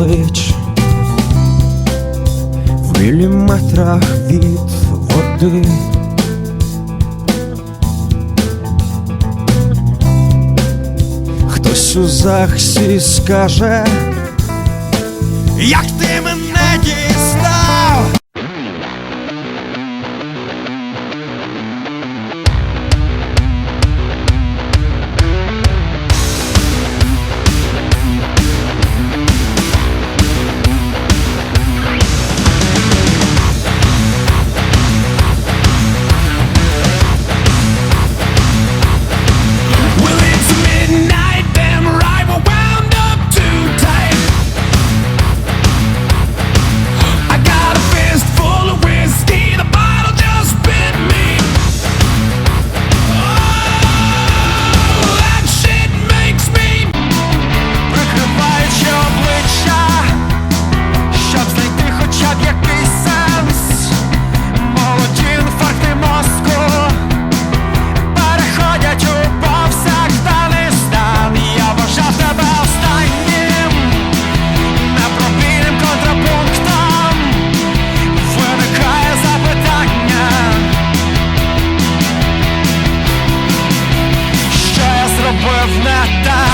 плеч, в міліметрах від води. Хтось у захсі скаже, як ти мене дієш. of not died.